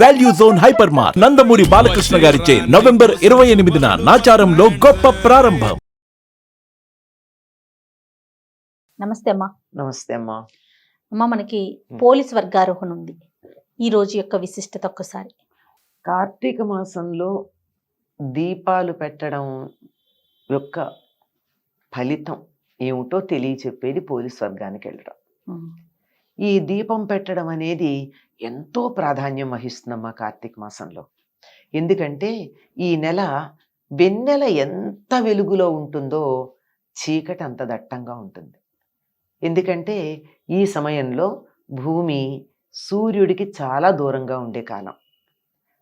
Value zone hyper mart Nandamuri Balakrishna గారిచే November ఇరవై ఎనిమిదిన నాచారంలో గొప్ప ప్రారంభం. నమస్తే అమ్మా. నమస్తే అమ్మా. అమ్మ మనకి పోలీస్ వర్గారోహణ ఉంది. ఈ రోజు యొక్క విశిష్టత ఒక్కసారి. కార్తీక మాసంలో దీపాలు పెట్టడం యొక్క ఫలితం ఏమిటో తెలియచెప్పేది పోలీస్ వర్గానికి వెళ్ళడం. ఈ దీపం పెట్టడం అనేది ఎంతో ప్రాధాన్యం వహిస్తుందమ్మా కార్తీక మాసంలో. ఎందుకంటే ఈ నెల వెన్నెల ఎంత వెలుగులో ఉంటుందో చీకటి అంత దట్టంగా ఉంటుంది. ఎందుకంటే ఈ సమయంలో భూమి సూర్యుడికి చాలా దూరంగా ఉండే కాలం.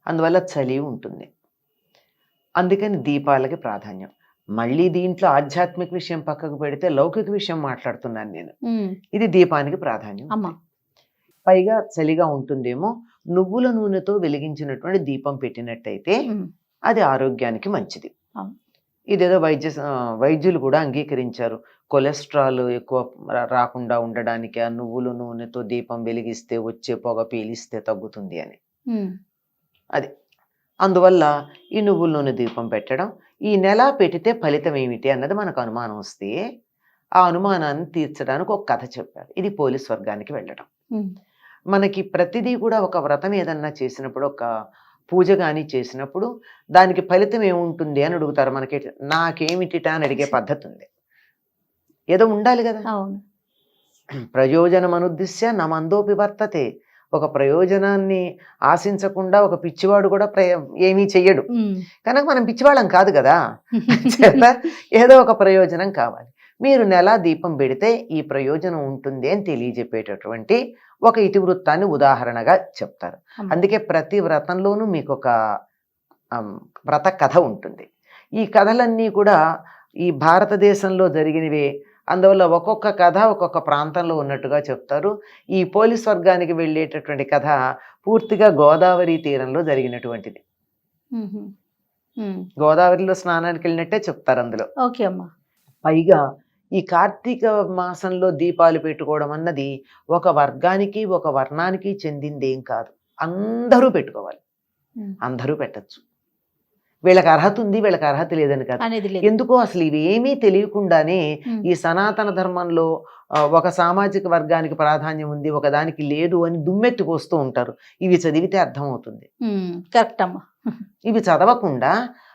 అందువల్ల చలి ఉంటుంది. అందుకని దీపాలకి ప్రాధాన్యం. మళ్ళీ దీంట్లో ఆధ్యాత్మిక విషయం పక్కకు పెడితే లౌకిక విషయం మాట్లాడుతున్నాను నేను. ఇది దీపానికి ప్రాధాన్యం. అమ్మా. పైగా చలిగా ఉంటుందేమో నువ్వుల నూనెతో వెలిగించినటువంటి దీపం పెట్టినట్టయితే అది ఆరోగ్యానికి మంచిది. ఇదేదో వైద్య వైద్యులు కూడా అంగీకరించారు. కొలెస్ట్రాల్ ఎక్కువ రాకుండా ఉండడానికి ఆ నువ్వుల నూనెతో దీపం వెలిగిస్తే వచ్చే పొగ పీలిస్తే తగ్గుతుంది అని. అది. అందువల్ల ఈ నువ్వుల నూనె దీపం పెట్టడం ఈ నెల పెడితే ఫలితం ఏమిటి అన్నది మనకు అనుమానం వస్తే ఆ అనుమానాన్ని తీర్చడానికి ఒక కథ చెప్పారు. ఇది పోలీస్ వర్గానికి వెళ్ళడం మనకి ప్రతిదీ కూడా ఒక వ్రతం ఏదన్నా చేసినప్పుడు ఒక పూజ కానీ చేసినప్పుడు దానికి ఫలితం ఏముంటుంది అని అడుగుతారు మనకి. నాకేమిటిటా అని అడిగే పద్ధతి ఉంది ఏదో ఉండాలి కదా. అవును. ప్రయోజనం అనుద్దిశ్య నమందోపి వర్తతే. ఒక ప్రయోజనాన్ని ఆశించకుండా ఒక పిచ్చివాడు కూడా ప్రయ ఏమీ చెయ్యడు. కనుక మనం పిచ్చివాళ్ళం కాదు కదా. ఏదో ఒక ప్రయోజనం కావాలి. మీరు నెల దీపం పెడితే ఈ ప్రయోజనం ఉంటుంది అని తెలియజెప్పేటటువంటి ఒక ఇతివృత్తాన్ని ఉదాహరణగా చెప్తారు. అందుకే ప్రతి వ్రతంలోనూ మీకు ఒక వ్రత కథ ఉంటుంది. ఈ కథలన్నీ కూడా ఈ భారతదేశంలో జరిగినవే. అందువల్ల ఒక్కొక్క కథ ఒక్కొక్క ప్రాంతంలో ఉన్నట్టుగా చెప్తారు. ఈ పోలీస్ వర్గానికి వెళ్ళేటటువంటి కథ పూర్తిగా గోదావరి తీరంలో జరిగినటువంటిది. గోదావరిలో స్నానానికి వెళ్ళినట్టే చెప్తారు అందులో. ఓకే అమ్మా. పైగా ఈ కార్తీక మాసంలో దీపాలు పెట్టుకోవడం అన్నది ఒక వర్గానికి ఒక వర్ణానికి చెందింది ఏం కాదు. అందరూ పెట్టుకోవాలి. అందరూ పెట్టచ్చు. వీళ్ళకి అర్హత ఉంది వీళ్ళకి అర్హత లేదని కాదు. ఎందుకో అసలు ఇవేమీ తెలియకుండానే ఈ సనాతన ధర్మంలో ఒక సామాజిక వర్గానికి ప్రాధాన్యం ఉంది ఒక దానికి లేదు అని దుమ్మెత్తుకొస్తూ ఉంటారు. ఇవి చదివితే అర్థమవుతుంది. కరెక్ట్ అమ్మా ఇవి చదవకుండా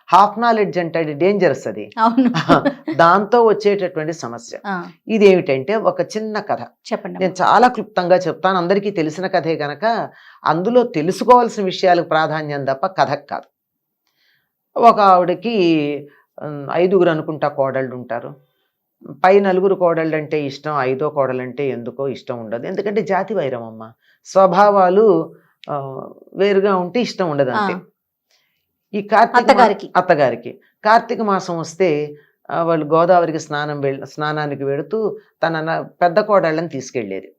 హాఫ్ నాలెడ్జ్ అంటే డేంజరస్ అది. దాంతో వచ్చేటటువంటి సమస్య. ఆ, ఇదేమిటంటే ఒక చిన్న కథ. చెప్పండి నేను. చాలా క్లుప్తంగా చెప్తాను అందరికీ తెలిసిన కథే గనక అందులో తెలుసుకోవాల్సిన విషయాలకు ప్రాధాన్యం తప్ప కథ కాదు. ఒక ఆవిడకి ఐదుగురు అనుకుంటా కోడళ్ళు ఉంటారు. పై నలుగురు కోడళ్ళు అంటే ఇష్టం ఐదో కోడలు అంటే ఎందుకో ఇష్టం ఉండదు. ఎందుకంటే జాతి వైరం అమ్మ. స్వభావాలు వేరుగా ఉంటే ఇష్టం ఉండదు అంతే. ఈ కార్తీక అత్తగారికి. కార్తీక మాసం వస్తే వాళ్ళు గోదావరికి స్నానం వెళ్ స్నానానికి వెళుతూ తన పెద్ద కోడళ్ళని తీసుకెళ్ళేది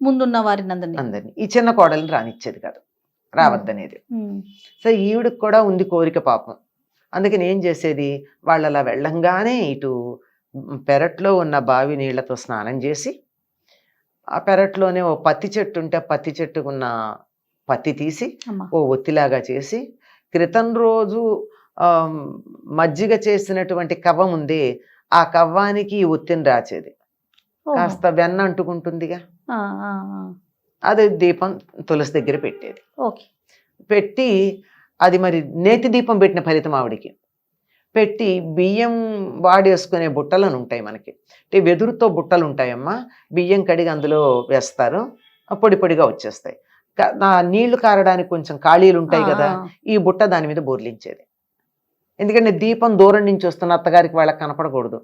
ముందున్న వారిని అందరినీ. అందరిని. ఈ చిన్న కోడల్ని రానిచ్చేది కాదు. రావద్దనేది. సో ఈవిడికి కూడా ఉంది కోరిక పాపం. అందుకని ఏం చేసేది? వాళ్ళు అలా వెళ్ళంగానే ఇటు పెరట్లో ఉన్న బావి నీళ్ళతో స్నానం చేసి ఆ పెరట్లోనే ఓ పత్తి చెట్టు ఉంటే పత్తి చెట్టుకున్న పత్తి తీసి ఓ ఒత్తిలాగా చేసి క్రితం రోజు మజ్జిగ చేసినటువంటి కవ్వం ఉంది ఆ కవ్వానికి ఈ ఒత్తిని రాచేది. కాస్త వెన్న అంటుకుంటుందిగా. అది దీపం తులసి దగ్గర పెట్టేది. ఓకే. పెట్టి అది మరి నేతి దీపం పెట్టిన ఫలితం ఆవిడికి. పెట్టి బియ్యం వాడేసుకునే బుట్టలను ఉంటాయి మనకి. అంటే వెదురుతో బుట్టలు ఉంటాయమ్మా. బియ్యం కడిగి అందులో వేస్తారు. పొడి పొడిగా వచ్చేస్తాయి. ఆ నీళ్ళు కారడానికి కొంచెం ఖాళీలు ఉంటాయి కదా ఈ బుట్ట దాని మీద బోర్లించేది. ఎందుకంటే దీపం దూరం నుంచి వస్తున్న అత్తగారికి వాళ్ళకి కనపడకూడదు.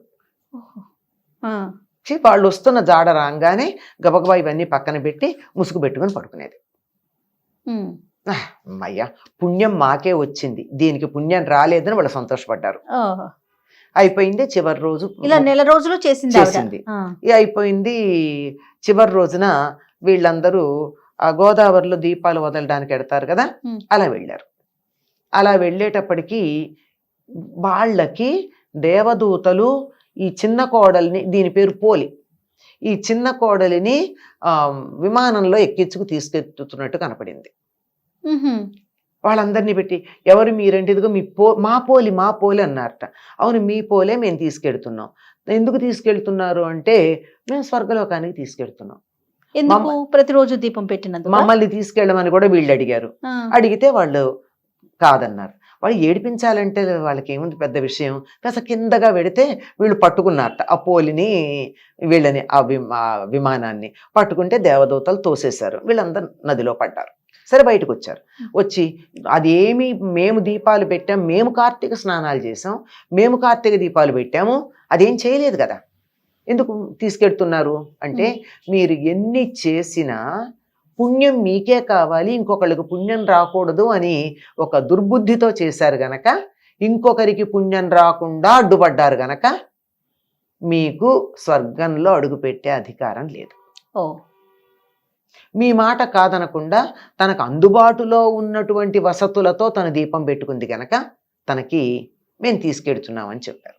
వాళ్ళు వస్తున్న జాడ రాగానే గబగబా ఇవన్నీ పక్కన పెట్టి ముసుగు పెట్టుకుని పడుకునేది. అమ్మయ్యా పుణ్యం మాకే వచ్చింది. దీనికి పుణ్యం రాలేదని వాళ్ళు సంతోషపడ్డారు. అయిపోయింది చివరి రోజు ఇలా నెల రోజులు చేసింది. చేసింది. అయిపోయింది చివరి రోజున వీళ్ళందరూ ఆ గోదావరిలో దీపాలు వదలడానికి ఎడతారు కదా. అలా వెళ్ళారు. అలా వెళ్ళేటప్పటికి వాళ్ళకి దేవదూతలు ఈ చిన్న కోడల్ని దీని పేరు పోలి ఈ చిన్న కోడలిని విమానంలో ఎక్కించుకు తీసుకెళ్తున్నట్టు కనపడింది. వాళ్ళందరినీ పెట్టి ఎవరు మీరంటే ఇదిగో మీ పో మా పోలి మా పోలి అన్నారట. అవును మీ పోలే మేము తీసుకెళ్తున్నాం. ఎందుకు తీసుకెళ్తున్నారు? అంటే మేము స్వర్గలోకానికి తీసుకెళ్తున్నాం. ఎందుకు ప్రతిరోజు దీపం పెట్టినందుకు? మమ్మల్ని తీసుకెళ్ళమని కూడా వీళ్ళు అడిగారు. అడిగితే వాళ్ళు కాదన్నారు. వాళ్ళు ఏడిపించాలంటే వాళ్ళకి ఏముంది పెద్ద విషయం? కాస్త కిందగా పెడితే వీళ్ళు పట్టుకున్నారట. ఆ పోలిని వీళ్ళని ఆ విమానాన్ని పట్టుకుంటే దేవదూతలు తోసేశారు. వీళ్ళందరూ నదిలో పడ్డారు. సరే బయటకు వచ్చారు. వచ్చి అదేమి మేము దీపాలు పెట్టాం మేము కార్తీక స్నానాలు చేసాం మేము కార్తీక దీపాలు పెట్టాము అదేం చేయలేదు కదా? ఎందుకు తీసుకెడుతున్నారు అంటే మీరు ఎన్ని చేసినా పుణ్యం మీకే కావాలి ఇంకొకళ్ళకి పుణ్యం రాకూడదు అని ఒక దుర్బుద్ధితో చేశారు గనక ఇంకొకరికి పుణ్యం రాకుండా అడ్డుపడ్డారు గనక మీకు స్వర్గంలో అడుగుపెట్టే అధికారం లేదు. ఓ. మీ మాట కాదనకుండా తనకు అందుబాటులో ఉన్నటువంటి వసతులతో తన దీపం పెట్టుకుంది గనక తనకి మేము తీసుకెడుతున్నామని చెప్పారు.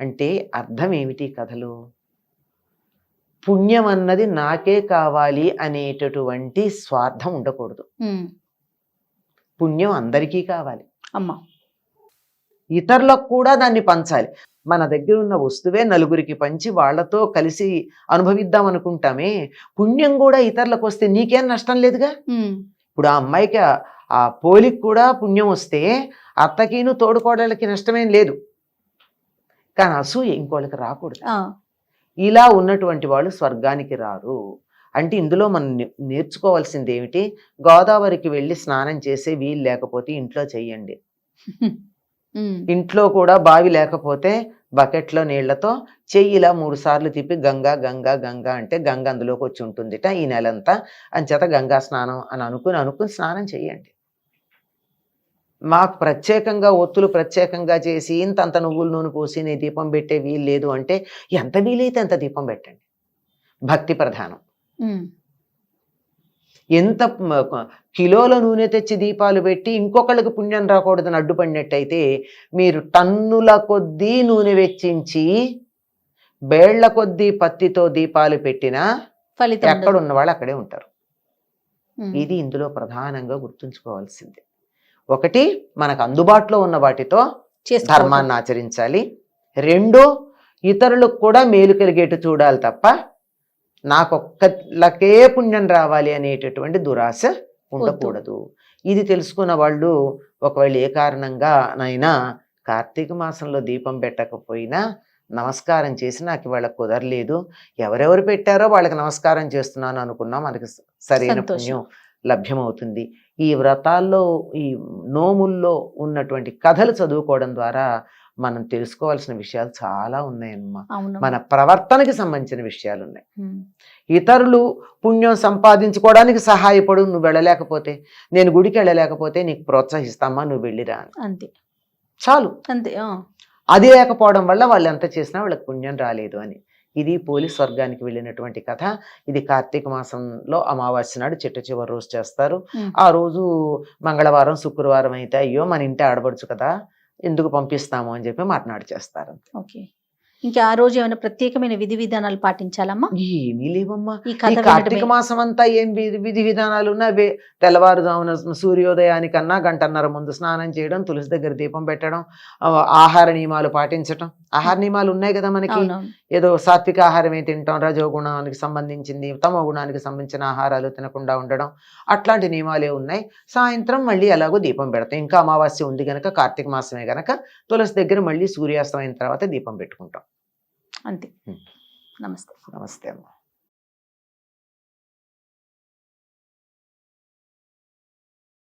అంటే అర్థం ఏమిటి కథలు? పుణ్యం అన్నది నాకే కావాలి అనేటటువంటి స్వార్థం ఉండకూడదు. పుణ్యం అందరికీ కావాలి. అమ్మా. ఇతరులకు కూడా దాన్ని పంచాలి. మన దగ్గర ఉన్న వస్తువే నలుగురికి పంచి వాళ్ళతో కలిసి అనుభవిద్దాం అనుకుంటామే. పుణ్యం కూడా ఇతరులకు వస్తే నీకేం నష్టం లేదుగా. ఇప్పుడు ఆ అమ్మాయికి ఆ- ఆ పోలికి కూడా పుణ్యం వస్తే అత్తకిను తోడుకోడలకి నష్టమేం లేదు. కానీ అసూయ ఇంకోళ్ళకి రాకూడదు. ఇలా ఉన్నటువంటి వాళ్ళు స్వర్గానికి రారు. అంటే ఇందులో మనం నేర్చుకోవాల్సింది ఏమిటి గోదావరికి వెళ్ళి స్నానం చేసే వీలు లేకపోతే ఇంట్లో చెయ్యండి. ఇంట్లో కూడా బావి లేకపోతే బకెట్లో నీళ్ళతో చెయ్యి ఇలా మూడు సార్లు తిప్పి గంగా గంగా గంగా అంటే గంగ అందులోకి వచ్చి ఉంటుందిట ఈ నెలంతా. అంచేత గంగా స్నానం అని అనుకుని అనుకుని స్నానం చేయండి మాకు ప్రత్యేకంగా ఒత్తులు ప్రత్యేకంగా చేసి ఇంత అంత నువ్వుల నూనె పోసి నీ దీపం పెట్టే వీలు లేదు అంటే ఎంత వీలైతే అంత దీపం పెట్టండి భక్తి ప్రధానం. ఎంత కిలోల నూనె తెచ్చి దీపాలు పెట్టి ఇంకొకళ్ళకి పుణ్యం రాకూడదని అడ్డుపడినట్టయితే మీరు టన్నుల కొద్దీ నూనె వెచ్చించి బేళ్ళ కొద్దీ పత్తితో దీపాలు పెట్టినా ఫలితం ఎక్కడ. ఉన్న వాళ్ళు అక్కడే ఉంటారు. ఇది ఇందులో ప్రధానంగా గుర్తుంచుకోవాల్సింది ఒకటి మనకు అందుబాటులో ఉన్న వాటితో. ధర్మాన్ని ఆచరించాలి. రెండు ఇతరులకు కూడా మేలు కలిగేట్టు చూడాలి తప్ప నాకొక్కలకే పుణ్యం రావాలి అనేటటువంటి దురాశ ఉండకూడదు. ఇది తెలుసుకున్న వాళ్ళు ఒకవేళ ఏ కారణంగా నైనా కార్తీక మాసంలో దీపం పెట్టకపోయినా నమస్కారం చేసి నాకు ఇవాళ కుదరలేదు. ఎవరెవరు పెట్టారో వాళ్ళకి నమస్కారం చేస్తున్నాను అనుకున్నా. మనకి సరైన. పుణ్యం లభ్యమవుతుంది. ఈ వ్రతాల్లో ఈ నోముల్లో ఉన్నటువంటి కథలు చదువుకోవడం ద్వారా మనం తెలుసుకోవాల్సిన విషయాలు చాలా ఉన్నాయన్నమా మన ప్రవర్తనకి సంబంధించిన విషయాలు ఉన్నాయి. ఇతరులు పుణ్యం సంపాదించుకోవడానికి సహాయపడు నువ్వు వెళ్ళలేకపోతే నేను గుడికి వెళ్ళలేకపోతే నీకు ప్రోత్సహిస్తామా నువ్వు వెళ్ళిరా అంతే. చాలు. అంతే. అది లేకపోవడం వల్ల వాళ్ళు ఎంత చేసినా వాళ్ళకి పుణ్యం రాలేదు అని. ఇది పోలీస్ వర్గానికి వెళ్ళినటువంటి కథ. ఇది కార్తీక మాసంలో అమావాస్య నాడు చిట్ట చివరి రోజు చేస్తారు. ఆ రోజు మంగళవారం శుక్రవారం అయితే అయ్యో మన ఇంటి ఆడబడుచు కదా ఎందుకు పంపిస్తాము అని చెప్పి మాట్లాడి చేస్తారు ఓకే. ఇంకా ఆ రోజు ఏమైనా ప్రత్యేకమైన విధి విధానాలు పాటించాలమ్మా? ఏమీ లేవమ్మా. ఈ కార్తీక. మాసం అంతా ఏం విధి విధి విధానాలు ఉన్నా అవే తెల్లవారుజామున సూర్యోదయానికన్నా గంటన్నర ముందు స్నానం చేయడం తులసి దగ్గర దీపం పెట్టడం ఆహార నియమాలు పాటించడం ఆహార నియమాలు ఉన్నాయి కదా మనకి. ఏదో సాత్విక ఆహారమే తింటాం రజోగుణానికి సంబంధించింది తమో గుణానికి సంబంధించిన ఆహారాలు తినకుండా ఉండడం అట్లాంటి నియమాలే ఉన్నాయి. సాయంత్రం మళ్ళీ ఎలాగో దీపం పెడతాం. ఇంకా అమావాస్య ఉంది గనక కార్తీక మాసమే గనక తులసి దగ్గర మళ్ళీ సూర్యాస్తమైన తర్వాత దీపం పెట్టుకుంటాం. అంతే. నమస్తే. నమస్తే అమ్మా.